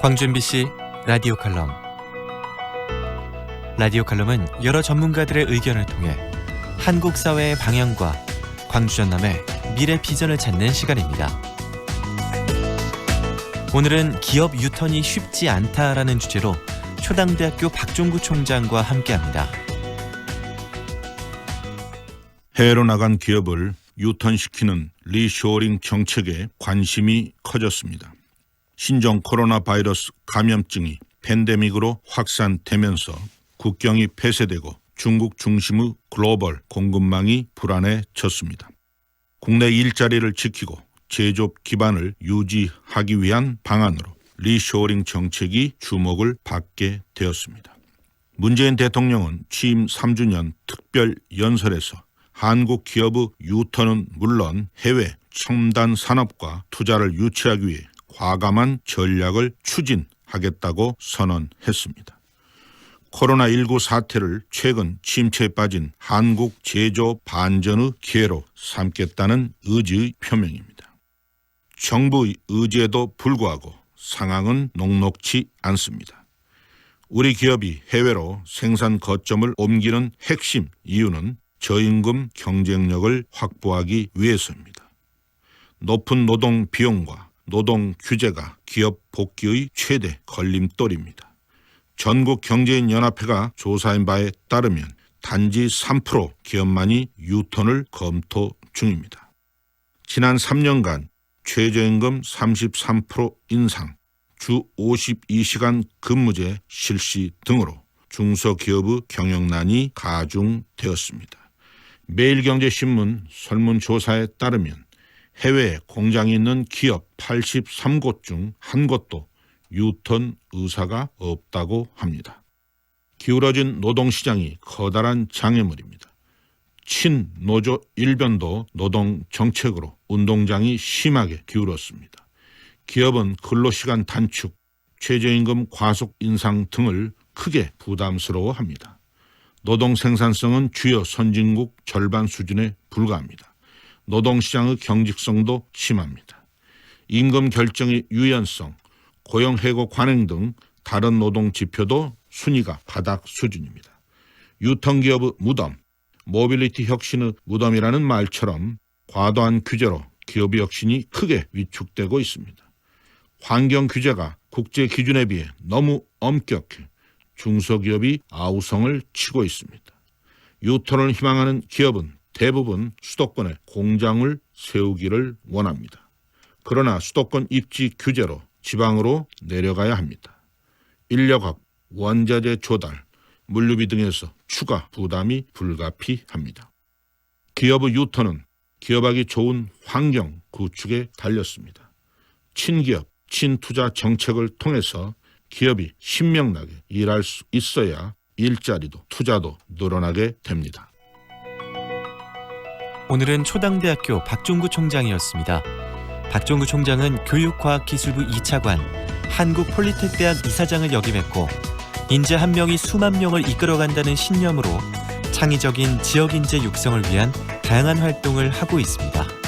광주 MBC 라디오 칼럼 라디오 칼럼은 여러 전문가들의 의견을 통해 한국 사회의 방향과 광주 전남의 미래 비전을 찾는 시간입니다. 오늘은 기업 유턴이 쉽지 않다라는 주제로 초당대학교 박종구 총장과 함께합니다. 해외로 나간 기업을 유턴시키는 리쇼링 정책에 관심이 커졌습니다. 신종 코로나 바이러스 감염증이 팬데믹으로 확산되면서 국경이 폐쇄되고 중국 중심의 글로벌 공급망이 불안해졌습니다. 국내 일자리를 지키고 제조업 기반을 유지하기 위한 방안으로 리쇼링 정책이 주목을 받게 되었습니다. 문재인 대통령은 취임 3주년 특별 연설에서 한국 기업의 유턴은 물론 해외 첨단 산업과 투자를 유치하기 위해 과감한 전략을 추진하겠다고 선언했습니다. 코로나19 사태를 최근 침체에 빠진 한국 제조 반전의 기회로 삼겠다는 의지의 표명입니다. 정부의 의지에도 불구하고 상황은 녹록치 않습니다. 우리 기업이 해외로 생산 거점을 옮기는 핵심 이유는 저임금 경쟁력을 확보하기 위해서입니다. 높은 노동 비용과 노동 규제가 기업 복귀의 최대 걸림돌입니다. 전국 경제인 연합회가 조사한 바에 따르면 단지 3% 기업만이 유턴을 검토 중입니다. 지난 3년간 최저임금 33% 인상, 주 52시간 근무제 실시 등으로 중소기업의 경영난이 가중되었습니다. 매일경제신문 설문조사에 따르면 해외에 공장이 있는 기업 83곳 중 한 곳도 유턴 의사가 없다고 합니다. 기울어진 노동시장이 커다란 장애물입니다. 친노조 일변도 노동 정책으로 운동장이 심하게 기울었습니다. 기업은 근로시간 단축, 최저임금 과속 인상 등을 크게 부담스러워합니다. 노동 생산성은 주요 선진국 절반 수준에 불과합니다. 노동시장의 경직성도 심합니다. 임금 결정의 유연성, 고용 해고 관행 등 다른 노동 지표도 순위가 바닥 수준입니다. 유통기업의 무덤, 모빌리티 혁신의 무덤이라는 말처럼 과도한 규제로 기업의 혁신이 크게 위축되고 있습니다. 환경 규제가 국제 기준에 비해 너무 엄격해 중소기업이 아우성을 치고 있습니다. 유턴을 희망하는 기업은 대부분 수도권에 공장을 세우기를 원합니다. 그러나 수도권 입지 규제로 지방으로 내려가야 합니다. 인력학, 원자재 조달, 물류비 등에서 추가 부담이 불가피합니다. 기업의 유턴은 기업하기 좋은 환경 구축에 달렸습니다. 친기업, 친투자 정책을 통해서 기업이 신명나게 일할 수 있어야 일자리도 투자도 늘어나게 됩니다. 오늘은 초당대학교 박종구 총장이었습니다. 박종구 총장은 교육과학기술부 2차관, 한국폴리텍대학 이사장을 역임했고 인재 한 명이 수만 명을 이끌어간다는 신념으로 창의적인 지역 인재 육성을 위한 다양한 활동을 하고 있습니다.